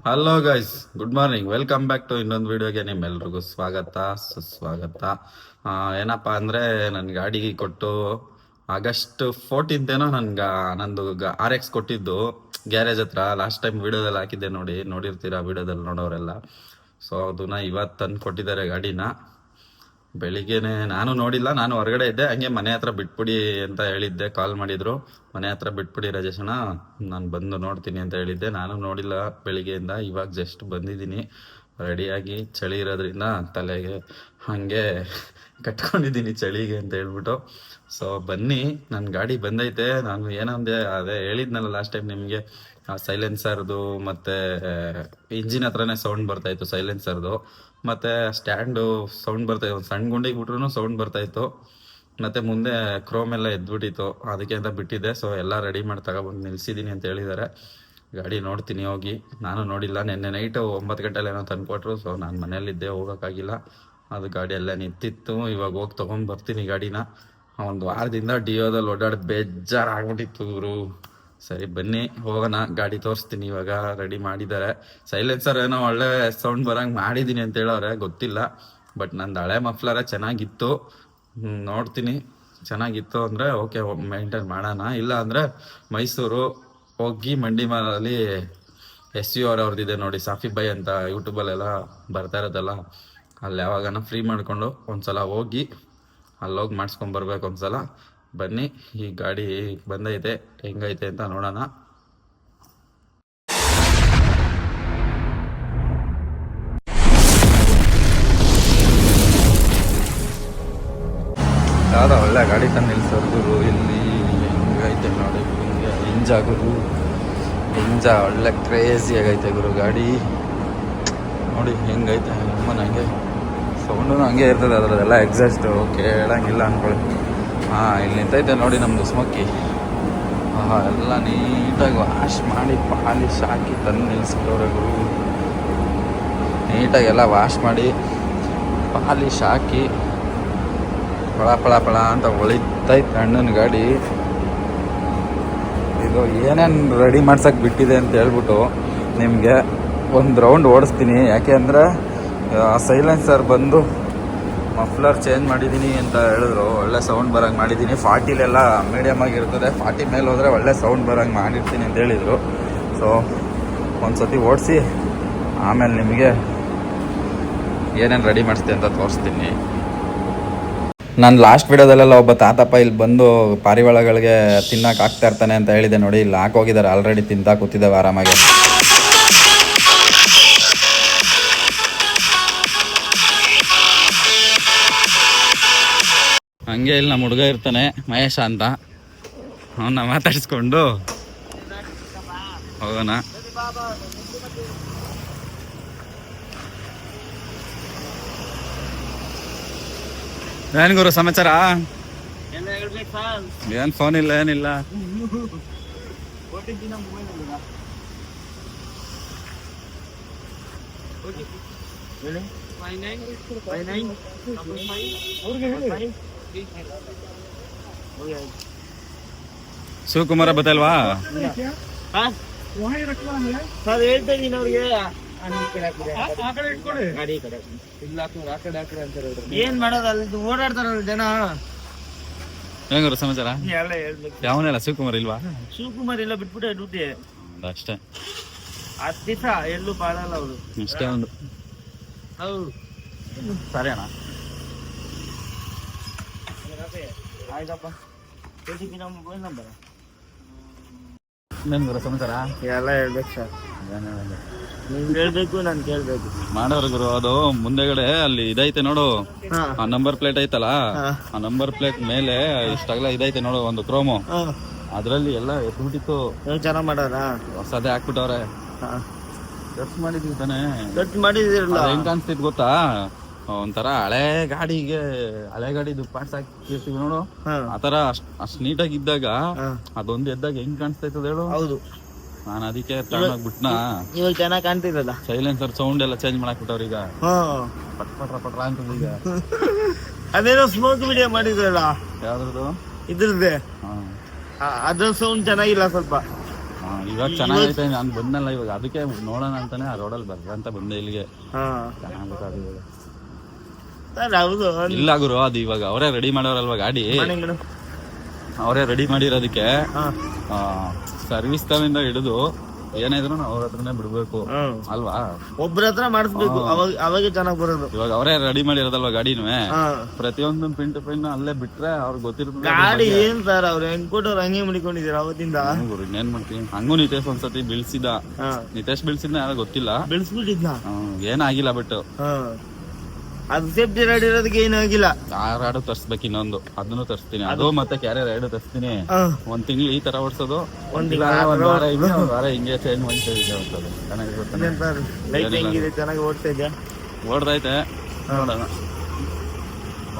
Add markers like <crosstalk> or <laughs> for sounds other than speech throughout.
Hello guys good morning welcome back to ಇನ್ನೊಂದು ವಿಡಿಯೋಗೆ ನಿಮ್ಮೆಲ್ರಿಗೂ ಸ್ವಾಗತ, ಸುಸ್ವಾಗತ. ಏನಪ್ಪ ಅಂದರೆ ನನ್ನ ಗಾಡಿ ಕೊಟ್ಟು ಆಗಸ್ಟ್ ಫೋರ್ಟೀನ್ತೇನೋ ನನ್ಗೆ, ನಂದು ಆರ್ ಎಕ್ಸ್ ಕೊಟ್ಟಿದ್ದು ಗ್ಯಾರೇಜ್ ಹತ್ರ. ಲಾಸ್ಟ್ ಟೈಮ್ ವಿಡಿಯೋದಲ್ಲಿ ಹಾಕಿದ್ದೆ ನೋಡಿ. ನೋಡಿರ್ತೀರಾ ವಿಡಿಯೋದಲ್ಲಿ ನೋಡೋರೆಲ್ಲ. ಸೊ ಅದನ್ನ ಇವತ್ತು ತಂದು ಕೊಟ್ಟಿದ್ದಾರೆ ಗಾಡಿನ. ಬೆಳಿಗ್ಗೆನೆ ನಾನು ನೋಡಿಲ್ಲ, ನಾನು ಹೊರಗಡೆ ಇದ್ದೆ, ಹಂಗೆ ಮನೆ ಹತ್ರ ಬಿಟ್ಬಿಡಿ ಅಂತ ಹೇಳಿದ್ದೆ ಕಾಲ್ ಮಾಡಿದ್ರು. ಮನೆ ಹತ್ರ ಬಿಟ್ಬಿಡಿ ರಾಜೇಶಣ್ಣ, ನಾನು ಬಂದು ನೋಡ್ತೀನಿ ಅಂತ ಹೇಳಿದ್ದೆ. ನಾನು ನೋಡಿಲ್ಲ ಬೆಳಿಗ್ಗೆಯಿಂದ, ಇವಾಗ ಜಸ್ಟ್ ಬಂದಿದ್ದೀನಿ. ರೆಡಿಯಾಗಿ ಚಳಿ ಇರೋದ್ರಿಂದ ತಲೆಗೆ ಹಾಗೆ ಕಟ್ಕೊಂಡಿದ್ದೀನಿ ಚಳಿಗೆ ಅಂತ ಹೇಳ್ಬಿಟ್ಟು. ಸೊ ಬನ್ನಿ ನನ್ನ ಗಾಡಿ ಬಂದೈತೆ. ನಾನು ಏನಂದೆ, ಅದೇ ಹೇಳಿದ್ನಲ್ಲ ಲಾಸ್ಟ್ ಟೈಮ್ ನಿಮಗೆ ಸೈಲೆನ್ಸರ್ದು ಮತ್ತು ಇಂಜಿನ್ ಹತ್ರನೇ ಸೌಂಡ್ ಬರ್ತಾಯಿತ್ತು ಸೈಲೆನ್ಸರ್ದು ಮತ್ತು ಸ್ಟ್ಯಾಂಡು ಸೌಂಡ್ ಬರ್ತಾಯಿತ್ತು ಒಂದು ಸಣ್ಣ ಗುಂಡಿಗೆ ಬಿಟ್ರು ಸೌಂಡ್ ಬರ್ತಾಯಿತ್ತು ಮತ್ತು ಮುಂದೆ ಕ್ರೋಮ್ ಎಲ್ಲ ಎದ್ಬಿಟ್ಟಿತ್ತು. ಅದಕ್ಕೆ ಅಂತ ಬಿಟ್ಟಿದ್ದೆ. ಸೊ ಎಲ್ಲ ರೆಡಿ ಮಾಡಿ ತಗೊಬಂದು ನಿಲ್ಸಿದ್ದೀನಿ ಅಂತ ಹೇಳಿದ್ದಾರೆ. ಗಾಡಿ ನೋಡ್ತೀನಿ ಹೋಗಿ. ನಾನು ನೋಡಿಲ್ಲ. ನಿನ್ನೆ ನೈಟು ಒಂಬತ್ತು ಗಂಟೆಲಿ ಏನೋ ತಂದುಕೊಟ್ರು. ಸೊ ನಾನು ಮನೇಲಿದ್ದೆ ಹೋಗೋಕ್ಕಾಗಿಲ್ಲ ಅದು ಗಾಡಿ ಎಲ್ಲ ನಿಂತಿತ್ತು. ಇವಾಗ ಹೋಗಿ ತೊಗೊಂಡು ಬರ್ತೀನಿ ಗಾಡಿನ. ಒಂದು ವಾರದಿಂದ ಡಿಯೋದಲ್ಲಿ ಓಡಾಡಿ ಬೇಜಾರಾಗ್ಬಿಟ್ಟಿತ್ತು ಗುರು. ಸರಿ, ಬನ್ನಿ, ಹೋಗೋಣ. ಗಾಡಿ ತೋರಿಸ್ತೀನಿ ಇವಾಗ ರೆಡಿ ಮಾಡಿದ್ದಾರೆ. ಸೈಲೆನ್ಸರ್ ಏನೋ ಒಳ್ಳೆ ಸೌಂಡ್ ಬರಂಗೆ ಮಾಡಿದ್ದೀನಿ ಅಂತ ಹೇಳೋರೆ, ಗೊತ್ತಿಲ್ಲ. ಬಟ್ ನಂದು ಹಳೆ ಮಫ್ಲರ ಚೆನ್ನಾಗಿತ್ತು. ನೋಡ್ತೀನಿ. ಚೆನ್ನಾಗಿತ್ತು ಅಂದರೆ ಓಕೆ ಮೇಂಟೈನ್ ಮಾಡೋಣ. ಇಲ್ಲ ಅಂದರೆ, ಮೈಸೂರು ಹೋಗಿ ಮಂಡಿ ಮಾಲಲ್ಲಿ ಎಸ್ ಯು ಆರ್ ಅವ್ರದ್ದಿದೆ ನೋಡಿ ಸಾಫಿ ಬೈ ಅಂತ ಯೂಟ್ಯೂಬಲ್ಲೆಲ್ಲ ಬರ್ತಾ ಇರೋದಲ್ಲ, ಅಲ್ಲಿ ಯಾವಾಗನ ಫ್ರೀ ಮಾಡಿಕೊಂಡು ಒಂದು ಸಲ ಹೋಗಿ, ಅಲ್ಲೋಗಿ ಮಾಡಿಸ್ಕೊಂಬರ್ಬೇಕು ಒಂದು ಒಂದ್ಸಲ. ಬನ್ನಿ, ಈ ಗಾಡಿ ಬಂದೈತೆ, ಹೆಂಗೈತೆ ಅಂತ ನೋಡೋಣ. ಯಾವ್ದೋ ಒಳ್ಳೆ ಗಾಡಿ ತಂದು ಗುರು ಇಲ್ಲಿ ಹೆಂಗೈತೆ ನೋಡಿ, ಹಿಂಗೆ ಇಂಜ ಗುರು ಇಂಜ ಒಳ್ಳೆ ಕ್ರೇಜಿ ಆಗೈತೆ ಗುರು ಗಾಡಿ. ನೋಡಿ, ಹೆಂಗೈತೆ ನಮ್ಮ ಹಂಗೆ. ಸೌಂಡು ಹಂಗೆ ಇರ್ತದೆ ಅದರದೆಲ್ಲ ಎಕ್ಸಾಸ್ಟು ಕೇಳಂಗಿಲ್ಲ ಅನ್ಕೊಳ್ಳಿ. ಹಾಂ ಇಲ್ಲಿ ನಿಂತೈತೆ ನೋಡಿ ನಮ್ಮದು ಸ್ಮೋಕಿ ಹಾಂ ಎಲ್ಲ ನೀಟಾಗಿ ವಾಶ್ ಮಾಡಿ ಪಾಲಿಶ್ ಹಾಕಿ ತಂದು ಗುರು. ನೀಟಾಗಿ ಎಲ್ಲ ವಾಶ್ ಮಾಡಿ ಪಾಲಿಶ್ ಹಾಕಿ ಪಳ ಪಳ ಪಳ ಅಂತ ಹೊಳಿತೈತೆ ಅಣ್ಣನ ಗಾಡಿ. ಇದು ಏನೇನು ರೆಡಿ ಮಾಡ್ಸಕ್ಕೆ ಬಿಟ್ಟಿದೆ ಅಂತ ಹೇಳ್ಬಿಟ್ಟು ನಿಮಗೆ ಒಂದು ರೌಂಡ್ ಓಡಿಸ್ತೀನಿ. ಯಾಕೆ ಅಂದರೆ ಸೈಲೆನ್ಸರ್ ಬಂದು ಮಫ್ಲರ್ ಚೇಂಜ್ ಮಾಡಿದ್ದೀನಿ ಅಂತ ಹೇಳಿದ್ರು. ಒಳ್ಳೆ ಸೌಂಡ್ ಬರೋಂಗೆ ಮಾಡಿದ್ದೀನಿ ಫಾರ್ಟಿಲೆಲ್ಲ ಮೀಡಿಯಮ್ ಆಗಿರ್ತದೆ ಫಾರ್ಟಿ ಮೇಲೆ ಹೋದರೆ ಒಳ್ಳೆ ಸೌಂಡ್ ಬರೋಂಗೆ ಮಾಡಿರ್ತೀನಿ ಅಂತ ಹೇಳಿದರು. ಸೊ ಒಂದು ಸತಿ ಓಡಿಸಿ, ಆಮೇಲೆ ನಿಮಗೆ ಏನೇನು ರೆಡಿ ಮಾಡಿಸ್ತೀನಿ ಅಂತ ತೋರಿಸ್ತೀನಿ. ನಾನು ಲಾಸ್ಟ್ ವಿಡಿಯೋದಲ್ಲೆಲ್ಲ ಒಬ್ಬ ತಾತಪ್ಪ ಇಲ್ಲಿ ಬಂದು ಪಾರಿವಾಳಗಳಿಗೆ ತಿನ್ನಕ್ಕೆ ಹಾಕ್ತಾ ಇರ್ತಾನೆ ಅಂತ ಹೇಳಿದೆ ನೋಡಿ. ಇಲ್ಲಿ ಹಾಕೋಗಿದ್ದಾರೆ ಆಲ್ರೆಡಿ ತಿಂತಾ ಕೂತಿದ್ದಾವೆ ಆರಾಮಾಗಿ. ಹಂಗೆ ಇಲ್ಲಿ ನಮ್ಮ ಹುಡುಗ ಇರ್ತಾನೆ, ಮಹೇಶ ಅಂತ. ಅವನ್ನ ಮಾತಾಡಿಸ್ಕೊಂಡು ಹೋಗೋಣ. ಏನ್ ಗುರು ಸಮಾಚಾರ? ಏನ್ ಫೋನ್ ಇಲ್ಲ, ಏನಿಲ್ಲ. ಶಿವಕುಮಾರ ಬತ್ತಲ್ವಾ ಸರ್ ಹೇಳ್ತಾ ಇದೀನಿ ಅವ್ರಿಗೆ. ಏನ್ ಮಾಡೋದು ಅಲ್ಲಿ? ಓಡಾಡ್ತಾರಲ್ಲ ಜನ. ಹೆಂಗ್ರ ಗುರು ಸಮಾಚಾರ ಯಾವನೆಲ್ಲ? ಶಿವಕುಮಾರ್ ಇಲ್ವಾ? ಶಿವಕುಮಾರ್ ಇಲ್ಲ ಬಿಟ್ಬಿಟ್ಟೆ ಡ್ಯೂಟಿ. ಅಷ್ಟೇ. ಹತ್ತು ದಿವಸ ಎಲ್ಲೂ ಬಾಳಲ್ಲ ಅವರು. ಅಷ್ಟೇ ಒಂದು. ಹೌದು. ಸರಿ ಅಣ್ಣ ಗುರು ಸಮಾಚಾರ? ಎಲ್ಲ ಹೇಳ್ಬೇಕು ಸರ್. ಏನ್ ನಿಮ್ಗೆ ಹೇಳ್ಬೇಕು ನಾನು ಕೇಳ್ಬೇಕು. ಮಾಡೋರು ಗುರು ಅದು ಮುಂದೆಗಡೆ ಅಲ್ಲಿ ಇದೈತೆ ನೋಡು. ಆ ನಂಬರ್ ಪ್ಲೇಟ್ ಐತಲ್ಲ? ಆ ನಂಬರ್ ಪ್ಲೇಟ್ ಮೇಲೆ ಇಷ್ಟಾಗಲ ಇದೈತೆ ನೋಡು ಒಂದು ಕ್ರೋಮು ಅದ್ರಲ್ಲಿ ಎಲ್ಲ ಎತ್ಬಿಟ್ಟಿತ್ತು. ಚೆನ್ನಾಗ್ ಮಾಡೋಣ ಹೊಸದೇ ಹಾಕ್ಬಿಟ್ಟವ್ರೆ. ಖರ್ಚು ಮಾಡಿದ್ವಿ ತಾನೇ. ಖರ್ಚು ಮಾಡಿದಿರಲ್ಲ? ಹೆಂಗ್ ಕಾಣಿಸ್ತಿದ್ ಗೊತ್ತಾ? ಒಂಥರ ಹಳೆ ಗಾಡಿಗೆ ಹಳೆ ಗಾಡಿದು ಪಾರ್ಟ್ಸ್ ಹಾಕಿರ್ತೀವಿ ನೋಡು. ಆತರ ಅಷ್ಟ್ ಅಷ್ಟ್ ನೀಟಾಗಿ ಇದ್ದಾಗ ಅದೊಂದು ಎದ್ದಾಗ ಹೆಂಗ್ ಕಾಣಿಸ್ತೈತದ ಹೇಳು? ಹೌದು. ನಾನು ಅದಕ್ಕೆ ತಗೊಂಡೋಗ್ಬಿಟ್ನ ಇವಾಗ ಚೆನ್ನಾಗಿ ಕಾಣ್ತಿರಲ್ಲ ಸೈಲೆನ್ಸರ್ ಸೌಂಡ್ ಎಲ್ಲ ಚೇಂಜ್ ಮಾಡಾಕ್ಬಿಟ್ಟವ್ರ ಈಗ. ಹಾ. ಪಟ್ ಪಟ್ರ ಪಟ್ರ ಅಂತದ ಈಗ. <laughs> ಅದೇನೋ ಸ್ಮೋಕ್ ವಿಡಿಯೋ ಮಾಡಿದ್ರಲ್ಲ? ಯಾವ್ದ್ರದ್ದು? ಇದ್ರದ್ದೇ? ಅದ್ರ ಸೌಂಡ್ ಚೆನ್ನಾಗಿಲ್ಲ ಸ್ವಲ್ಪ. ಇವಾಗ ಚೆನ್ನಾಗೈತೆ ನಾನು ಬಂದಲ್ಲ ಇವಾಗ. ಅದಕ್ಕೆ ನೋಡೋಣ ಅಂತಾನೆ ಆ ರೋಡಲ್ಲಿ ಬರ್ರ ಅಂತ ಬಂದೆ ಇಲ್ಲಿಗೆ. ಚೆನ್ನಾಗಿ ಚೆನ್ನಾಗುತ್ತೆ ಸರ್ ಹೌದು ಇಲ್ಲ ಗುರು ಅದು ಇವಾಗ ಅವರೇ ರೆಡಿ ಮಾಡೋರಲ್ವಾ ಗಾಡಿ? ಅವರೇ ರೆಡಿ ಮಾಡಿರೋದಕ್ಕೆ ಸರ್ವಿಸ್ ತವಿಂದ ಹಿಡಿದು ಏನಿದ್ರು ಅವ್ರ ಹತ್ರನೇ ಬಿಡ್ಬೇಕು. ಅಲ್ವಾ? ಒಬ್ರ ಹತ್ರ ಮಾಡಿಸ್ಬೇಕು. ಅವಾಗ ಅವಾಗೆ ಚೆನ್ನಾಗಿ ಬರೋದು. ಇವಾಗ ಅವರೇ ರೆಡಿ ಮಾಡಿರೋದಲ್ವಾ ಗಾಡಿನೂ? ಹಾ. ಪ್ರತಿಯೊಂದು ಪಿನ್ ಟು ಪಿನ್ ಅಲ್ಲೇ ಬಿಟ್ರೆ ಅವ್ರಿಗೆ ಗೊತ್ತಿರ್ತದೆ ಗಾಡಿ ಏನ್ ಸರ್ ಅವ್ರು ಹೆಂಗ್ ಕೊಟ್ಟವ್ರು ಹಂಗೆ ಮಡಿಕೊಂಡಿದೀರ ಅವತ್ತಿಂದ? ಗುರು ಇನ್ನೇನ್ ಮಾಡ್ತೀನಿ ಹಂಗೂ ನಿತೇಶ್ ಒಂದ್ಸತಿ ಬಿಳ್ಸಿದ. ನಿತೇಶ್ ಬಿಳ್ಸಿದ್ನ ಯಾರೋ ಗೊತ್ತಿಲ್ಲ. ಬಿಳ್ಸ್ಬಿಟ್ಟಿದ್ನ? ಏನಾಗಿಲ್ಲ ಬಿಟ್ಟು. ಅದು ಸೇಫ್ಟಿ ರೈಡ್ ಇರೋದಕ್ಕೆ ಏನಾಗಿಲ್ಲ. ಆರಾಡು ತರ್ಸ್ಬೇಕು ಇನ್ನೊಂದು. ಅದನ್ನು ತರಿಸ್ತೀನಿ. ಅದು. ಮತ್ತೆ ಕ್ಯಾರಿಯರ್ ಎರಡು ತರಿಸ್ತೀನಿ. ಒಂದ್ ತಿಂಗಳು ಈ ತರ ಓಡಿಸೋದು. ಒಂದ್ ವಾರ ಒಂದ್ ವಾರ ಹಿಂಗೆ ಚೇಂಜ್ ಸರ್? ಲೈಫ್ ಹೆಂಗಿದೆ? ಚೆನ್ನಾಗಿ ಓಡ್ತಾ ಇದೆಯಾ ಓಡ್ದೈತೆ. ನೋಡೋಣ.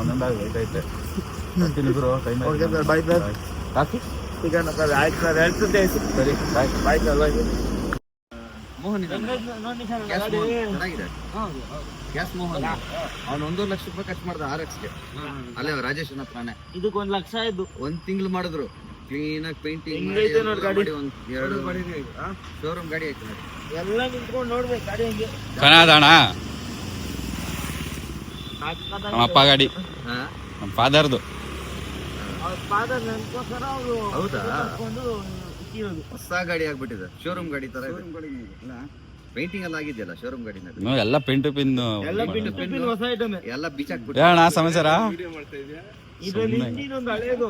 ಒಂದೊಂದಾಗಿ ಹೋಯ್ತೈತೆ. ಸರ್. ಬಾಯ್ ಸರ್ ಆಯ್ತು ಸರ್. ಹೇಳ್ತಿದ್ದೆ. ಸರಿ bye bye sir bye Mohan gas Mohan ಅವ್ನು ಒಂದೂವರೆ ಲಕ್ಷ ರೂಪಾಯಿ ಖರ್ಚು ಮಾಡ್ದ ಆರ್ ಎಕ್ಸ್ಗೆ ಅಲ್ಲೇ ರಾಜೇಶನ್ ಹತ್ರನೇ. ಇದಕ್ಕೆ ಒಂದ್ ಲಕ್ಷ ಆಯ್ತು. ಒಂದ್ ತಿಂಗಳು ಮಾಡಿದ್ರು. ಕ್ಲೀನ್ ಆಗಿ ಪೇಂಟಿಂಗ್ ಗಾಡಿ? ಒಂದ್ ಎರಡು ಶೋರೂಮ್ ಗಾಡಿ ಐತೆ ನೋಡಿ. ಎಲ್ಲ ನಿಂತ್ಕೊಂಡು ನೋಡ್ಬೇಕು ಗಾಡಿ ಹೆಂಗೆ. ಕನಾದಣ ನಮ್ಮ ಅಪ್ಪ ಗಾಡಿ? ನಮ್ಮ ಫಾದರ್ದು ಅವ್ರು ಅವರು ಹೌದಾ? ಹೊಸ ಗಾಡಿ ಆಗ್ಬಿಟ್ಟಿದೆ. ಶೋರೂಮ್ ಗಾಡಿ ತರ ಪೇಂಟಿಂಗ್ ಎಲ್ಲ ಆಗಿದೆಯಲ್ಲ ಶೋರೂಮ್ ಗಾಡಿನ? ನೀವು ಎಲ್ಲ ಪೆಂಟು ಪಿನ್ ಎಲ್ಲ ಬಿಟ್ಟು ಪಿನ್ ಹೊಸ ಐಟಮ್ ಎಲ್ಲ ಬಿಚ್ಚಾಕ್ಬಿಟ್ಟು ಹೇಳಣ್ಣ ಸಮಾಚಾರ ಇದ್ರಲ್ಲಿ ಇಂಜಿನ್ ಒಂದು ಹಳೇದು.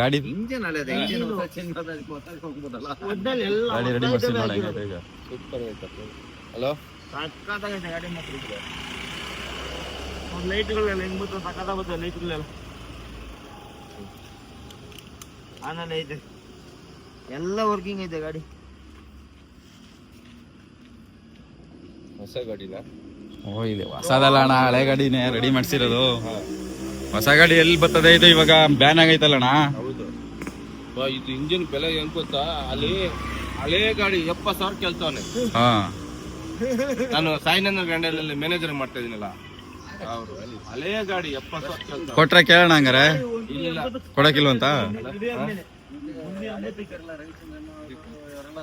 ಗಾಡಿ ಇಂಜಿನ್ ಹಳೆ ಇಂಜಿನ್ ಇಂಜನ್ ಹೊಸ ಚೇಂಜ್ ಮಾಡೋದಕ್ಕೆ ಹೊಸ ಹೋಗ್ಬೋದಲ್ಲ? ಒಟ್ನಲ್ಲಿ ಎಲ್ಲ ಗಾಡಿ ರೆಡಿ ಹೊಸ ಮಾಡ್ಸಿ item ನೋಡಿ ಹಾಕಿರೋದು. ಈಗ. ಹಲೋ ಸಕ್ಕತ್ತಾಗೈತೆ ಗಾಡಿ ಮಾತ್ರ ಇದು. ಒಂದ್ ಲೈಟ್ಗಳೆಲ್ಲ ಹೆಂಗ್ ಬರ್ತದೆ? ಸಕ್ಕತ್ತಾಗ ಬರ್ತವೆ ಲೈಟ್ಗಳೆಲ್ಲ. ಆಮೇಲೆ ಐತೆ. ಎಲ್ಲ ವರ್ಕಿಂಗ್ ಇದೆ ಗಾಡಿ. ಹೊಸ ಗಾಡಿನ? ಓ ಇದೆ. ಹೊಸದಲ್ಲ ಅಣ್ಣ ಹಳೆ ಗಾಡಿನೇ ರೆಡಿ ಮಾಡ್ಸಿರೋದು. ಹೊಸ ಗಾಡಿ ಎಲ್ಲಿ ಬರ್ತದೆ ಇದು ಇವಾಗ? ಬ್ಯಾನ್ ಆಗೈತಲ್ಲಣ್ಣ ಹೌದು. ಬಾ, ಇದು ಇಂಜಿನ್ ಬೆಲೆ ಹೆಂಗ್ ಗೊತ್ತಾ? ಅಲ್ಲಿ ಹಳೆ ಗಾಡಿ ಎಪ್ಪತ್ತು ಸಾವಿರ ಕೇಳ್ತಾವನೆ. ಹಾ. ನಾನು ಸಾಯಿನಂದ ಗಂಡಲ್ಲಿ ಮ್ಯಾನೇಜರ್ ಮಾಡ್ತಾ ಇದೀನಲ್ಲ ಹಳೆ ಅಲ್ಲಿ ಹಳೇ ಗಾಡಿ ಎಪ್ಪತ್ತು ಸಾವಿರ ಕೇಳ್ತಾವ ಕೊಟ್ರೆ ಕೇಳೋಣ ಹಂಗಾರೆ? ಇಲ್ಲ. ಕೊಡಕಿಲ್ವಂತ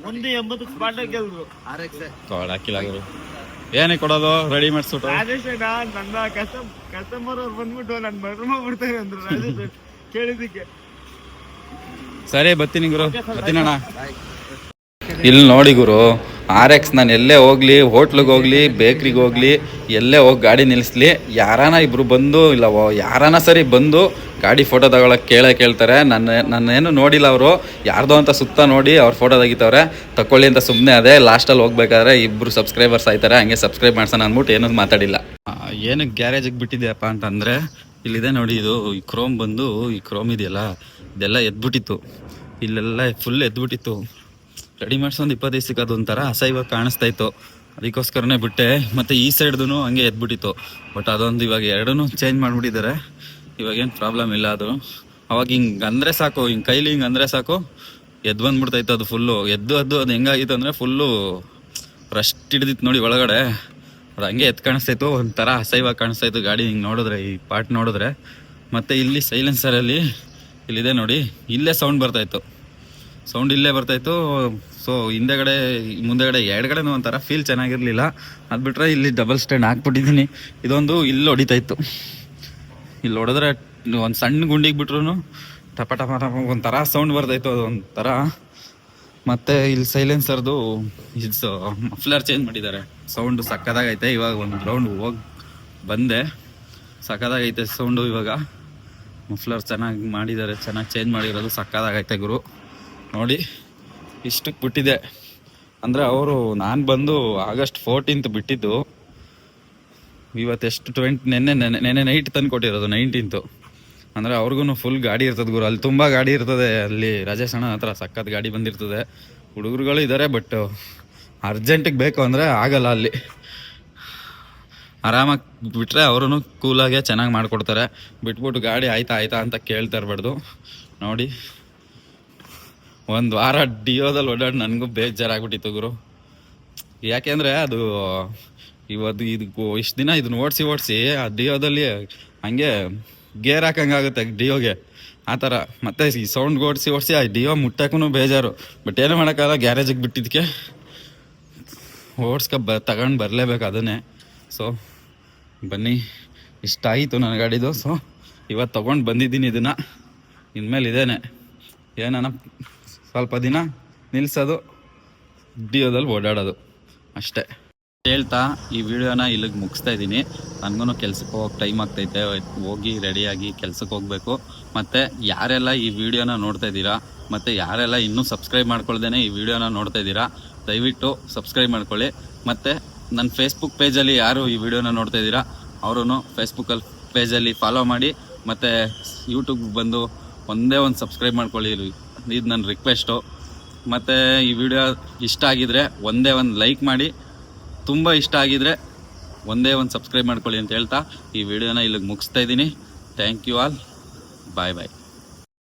ಒಂದು ಎಂಬತ್ತು ಸ್ಪಾಟ್ ಗೆಲ್ರು ಕೊಡಕಿಲ್ಲ ಗುರು ಏನಕ್ಕೆ ಕೊಡೋದು ರೆಡಿ ಮಾಡಿಸ್ಬಿಟ್ಟು. ರಾಜೇಶ್ ನನ್ನ ಕಸ್ಟಮ್ ಕಸ್ಟಮರ್ ಅವ್ರು ಬಂದ್ಬಿಟ್ಟು ನನ್ ಮರ್ಮ ಬಿಡ್ತಾರೆ ಅಂದ್ರು ರಾಜೇಶ್. ಕೇಳಿದ್ದಕ್ಕೆ. ಸರಿ ಬರ್ತೀನಿ ಗುರು. ಬರ್ತೀನಣ್ಣ ಇಲ್ಲಿ ನೋಡಿ ಗುರು ಆರ್ ಎಕ್ಸ್ ನಾನು ಎಲ್ಲೇ ಹೋಗ್ಲಿ ಹೋಟ್ಲಿಗೆ ಹೋಗ್ಲಿ ಬೇಕ್ರಿಗೆ ಹೋಗ್ಲಿ ಎಲ್ಲೇ ಹೋಗಿ ಗಾಡಿ ನಿಲ್ಲಿಸ್ಲಿ ಯಾರಾನ ಇಬ್ರು ಬಂದು ಇಲ್ಲ ಯಾರಾನ ಸರಿ ಬಂದು ಗಾಡಿ ಫೋಟೋ ತಗೊಳಕ್ಕೆ ಕೇಳೇ ಕೇಳ್ತಾರೆ. ನನ್ನ ನನ್ನೇನು ನೋಡಿಲ್ಲ ಅವರು. ಯಾರ್ದೋ ಅಂತ ಸುತ್ತ ನೋಡಿ ಅವ್ರ ಫೋಟೋ ತೆಗಿತವ್ರೆ. ತಕೊಳ್ಳಿ ಅಂತ ಸುಮ್ಮನೆ ಅದೇ ಲಾಸ್ಟಲ್ಲಿ ಹೋಗ್ಬೇಕಾದ್ರೆ ಇಬ್ಬರು ಸಬ್ಸ್ಕ್ರೈಬರ್ಸ್ ಆಯ್ತಾರೆ. ಹಂಗೆ ಸಬ್ಸ್ಕ್ರೈಬ್ ಮಾಡ್ಸೋಣ ಅಂದ್ಬಿಟ್ಟು ಏನೂ ಮಾತಾಡಿಲ್ಲ. ಏನಕ್ಕೆ ಗ್ಯಾರೇಜಿಗೆ ಬಿಟ್ಟಿದ್ಯಪ್ಪ ಅಂತಂದರೆ, ಇಲ್ಲಿದೆ ನೋಡಿ ಇದು, ಈ ಕ್ರೋಮ್ ಬಂದು, ಈ ಕ್ರೋಮ್ ಇದೆಯಲ್ಲ, ಇದೆಲ್ಲ ಎದ್ಬಿಟ್ಟಿತ್ತು. ಇಲ್ಲೆಲ್ಲ ಫುಲ್ ಎದ್ಬಿಟ್ಟಿತ್ತು. ರೆಡಿ ಮಾಡ್ಸೊಂದು ಇಪ್ಪತ್ತು ದಿವಸಕ್ಕೆ ಅದೊಂಥರ ಅಸಹ್ಯವಾಗಿ ಕಾಣಿಸ್ತಾ ಇತ್ತು. ಅದಕ್ಕೋಸ್ಕರನೇ ಬಿಟ್ಟೆ. ಮತ್ತು ಈ ಸೈಡ್ದು ಹಂಗೆ ಎದ್ಬಿಟ್ಟಿತ್ತು. ಬಟ್ ಅದೊಂದು ಇವಾಗ ಎರಡೂ ಚೇಂಜ್ ಮಾಡಿಬಿಟ್ಟಿದ್ದಾರೆ. ಇವಾಗೇನು ಪ್ರಾಬ್ಲಮ್ ಇಲ್ಲ ಅದು. ಅವಾಗ ಹಿಂಗೆ ಅಂದರೆ ಸಾಕು, ಹಿಂಗೆ ಕೈಲಿ ಹಿಂಗೆ ಅಂದರೆ ಸಾಕು, ಎದ್ದು ಬಂದ್ಬಿಡ್ತಾಯಿತ್ತು ಅದು ಫುಲ್ಲು ಎದ್ದು ಅದು ಅದು ಹೆಂಗಾಗಿತ್ತು ಅಂದರೆ ಫುಲ್ಲು ರಸ್ಟ್ ಹಿಡಿದಿತ್ತು ನೋಡಿ ಒಳಗಡೆ. ಅದು ಹಂಗೆ ಎದ್ದು ಕಾಣಿಸ್ತಾಯಿತ್ತು, ಒಂಥರ ಅಸೈವಾಗಿ ಕಾಣಿಸ್ತಾಯಿತ್ತು ಗಾಡಿ ಹಿಂಗೆ ನೋಡಿದ್ರೆ, ಈ ಪಾರ್ಟ್ ನೋಡಿದ್ರೆ. ಮತ್ತು ಇಲ್ಲಿ ಸೈಲೆನ್ಸರಲ್ಲಿ ಇಲ್ಲಿದೆ ನೋಡಿ, ಇಲ್ಲೇ ಸೌಂಡ್ ಬರ್ತಾಯಿತ್ತು. ಸೌಂಡ್ ಇಲ್ಲೇ ಬರ್ತಾಯಿತ್ತು. ಸೊ ಹಿಂದೆಗಡೆ, ಮುಂದೆಗಡೆ, ಎರಡುಗಡೆನೂ ಒಂಥರ ಫೀಲ್ ಚೆನ್ನಾಗಿರಲಿಲ್ಲ. ಅದು ಬಿಟ್ಟರೆ ಇಲ್ಲಿ ಡಬಲ್ ಸ್ಟ್ಯಾಂಡ್ ಹಾಕ್ಬಿಟ್ಟಿದ್ದೀನಿ. ಇದೊಂದು ಇಲ್ಲಿ ಹೊಡಿತಾ ಇತ್ತು ಇಲ್ಲಿ ಹೊಡೆದ್ರೆ ಒಂದು ಸಣ್ಣ ಗುಂಡಿಗೆ ಬಿಟ್ರು ಟಪ ಟಪ ಟಪ ಒಂಥರ ಸೌಂಡ್ ಬರ್ದೈತು ಅದು ಒಂಥರ. ಮತ್ತೆ ಇಲ್ಲಿ ಸೈಲೆನ್ಸರ್ದು ಇದು ಮಫ್ಲರ್ ಚೇಂಜ್ ಮಾಡಿದ್ದಾರೆ. ಸೌಂಡು ಸಕ್ಕದಾಗೈತೆ, ಇವಾಗ ಒಂದು ರೌಂಡ್ ಹೋಗಿ ಬಂದೆ. ಸಕ್ಕದಾಗೈತೆ ಸೌಂಡು ಇವಾಗ. ಮಫ್ಲರ್ ಚೆನ್ನಾಗಿ ಮಾಡಿದ್ದಾರೆ, ಚೆನ್ನಾಗಿ ಚೇಂಜ್ ಮಾಡಿರೋದು ಸಕ್ಕದಾಗೈತೆ ಗುರು. ನೋಡಿ ಇಷ್ಟಕ್ಕೆ ಬಿಟ್ಟಿದೆ. ಅಂದರೆ ಅವರು ನಾನು ಬಂದು ಆಗಸ್ಟ್ ಫೋರ್ಟೀನ್ತ್ ಬಿಟ್ಟಿದ್ದು. ಇವತ್ತೆಷ್ಟು ಟ್ವೆಂಟ್ ನೆನ್ನೆ ನೆನ್ನೆ ನೆನ್ನೆ ನೈಟ್ ತಂದು ಕೊಟ್ಟಿರೋದು ನೈನ್ಟೀನ್ತು ಅಂದರೆ ಅವ್ರಿಗೂ ಫುಲ್ ಗಾಡಿ ಇರ್ತದೆ ಗುರು. ಅಲ್ಲಿ ತುಂಬ ಗಾಡಿ ಇರ್ತದೆ. ಅಲ್ಲಿ ರಾಜೇಶ್ ಅಣ್ಣ ಹತ್ರ ಸಖತ್ ಗಾಡಿ ಬಂದಿರ್ತದೆ. ಹುಡುಗರುಗಳು ಇದ್ದಾರೆ ಬಟ್ ಅರ್ಜೆಂಟಿಗೆ ಬೇಕು ಅಂದರೆ ಆಗಲ್ಲ ಅಲ್ಲಿ. ಆರಾಮಾಗಿ ಬಿಟ್ಟರೆ ಅವರು ಕೂಲಾಗೆ ಚೆನ್ನಾಗಿ ಮಾಡಿಕೊಡ್ತಾರೆ. ಬಿಟ್ಬಿಟ್ಟು ಗಾಡಿ ಆಯ್ತಾ ಆಯ್ತಾ ಅಂತ ಕೇಳ್ತಾ ಇರಬಾರ್ದು. ನೋಡಿ. ಒಂದು ವಾರ ಡಿಯೋದಲ್ಲಿ ಓಡಾಡಿ ನನಗೂ ಬೇಜಾರಾಗ್ಬಿಟ್ಟಿತ್ತು ಗುರು. ಯಾಕೆಂದರೆ ಅದು ಇವತ್ತು ಇದು ಇಷ್ಟು ದಿನ ಇದನ್ನ ಓಡಿಸಿ ಓಡಿಸಿ ಆ ಡಿಯೋದಲ್ಲಿ ಹಂಗೆ ಗೇರ್ ಹಾಕಂಗಾಗುತ್ತೆ ಡಿಯೋಗೆ. ಆ ಥರ. ಮತ್ತೆ ಈ ಸೌಂಡ್ ಓಡಿಸಿ ಓಡಿಸಿ ಆ ಡಿಯೋ ಮುಟ್ಟಕ್ಕೂ ಬೇಜಾರು. ಬಟ್ ಏನೂ ಮಾಡೋಕ್ಕಾಗಲ್ಲ ಗ್ಯಾರೇಜಿಗೆ ಬಿಟ್ಟಿದ್ದಕ್ಕೆ ಓಡಿಸ್ಕೊ ಬ ತಗೊಂಡು ಬರಲೇಬೇಕು ಅದನ್ನೇ. ಸೊ ಬನ್ನಿ. ಇಷ್ಟ ಆಯಿತು ನನ್ನ ಗಾಡಿದು. ಸೊ ಇವತ್ತು ತೊಗೊಂಡು ಬಂದಿದ್ದೀನಿ ಇದನ್ನು. ಇನ್ಮೇಲೆ ಇದೇನೆ. ಏನಾನ ಸ್ವಲ್ಪ ದಿನ ನಿಲ್ಲಿಸೋದು ಡಿಯೋದಲ್ಲಿ ಓಡಾಡೋದು. ಅಷ್ಟೇ. ಹೇಳ್ತಾ ಈ ವಿಡಿಯೋನ ಇಲ್ಲಿಗೆ ಮುಗಿಸ್ತಾ ಇದ್ದೀನಿ. ನನಗೂ ಕೆಲ್ಸಕ್ಕೆ ಹೋಗಕ್ಕೆ ಟೈಮ್ ಆಗ್ತೈತೆ. ಹೋಗಿ ರೆಡಿಯಾಗಿ ಕೆಲ್ಸಕ್ಕೆ ಹೋಗಬೇಕು. ಮತ್ತು ಯಾರೆಲ್ಲ ಈ ವಿಡಿಯೋನ ನೋಡ್ತಾ ಇದ್ದೀರಾ, ಮತ್ತು ಯಾರೆಲ್ಲ ಇನ್ನೂ ಸಬ್ಸ್ಕ್ರೈಬ್ ಮಾಡ್ಕೊಳ್ದೇ ಈ ವಿಡಿಯೋನ ನೋಡ್ತಾ ಇದ್ದೀರಾ, ದಯವಿಟ್ಟು ಸಬ್ಸ್ಕ್ರೈಬ್ ಮಾಡ್ಕೊಳ್ಳಿ. ಮತ್ತು ನನ್ನ ಫೇಸ್ಬುಕ್ ಪೇಜಲ್ಲಿ ಯಾರು ಈ ವಿಡಿಯೋನ ನೋಡ್ತಾ ಇದ್ದೀರಾ ಅವರು ಫೇಸ್ಬುಕ್ಕಲ್ಲಿ ಪೇಜಲ್ಲಿ ಫಾಲೋ ಮಾಡಿ, ಮತ್ತು ಯೂಟ್ಯೂಬ್ ಬಂದು ಒಂದೇ ಒಂದು ಸಬ್ಸ್ಕ್ರೈಬ್ ಮಾಡ್ಕೊಳ್ಳಿ. ಇದು ನನ್ನ ರಿಕ್ವೆಸ್ಟು ಮತ್ತು ಈ ವಿಡಿಯೋ ಇಷ್ಟ ಆಗಿದ್ರೆ ಒಂದೇ ಒಂದು ಲೈಕ್ ಮಾಡಿ ತುಂಬ ಇಷ್ಟ ಆಗಿದ್ರೆ ಒಂದೇ ಒಂದು ಸಬ್ಸ್ಕ್ರೈಬ್ ಮಾಡ್ಕೊಳ್ಳಿ ಅಂತ ಹೇಳ್ತಾ ಈ ವಿಡಿಯೋನ ಇಲ್ಲಿಗೆ ಮುಗಿಸ್ತಾ ಇದ್ದೀನಿ. Thank you all bye bye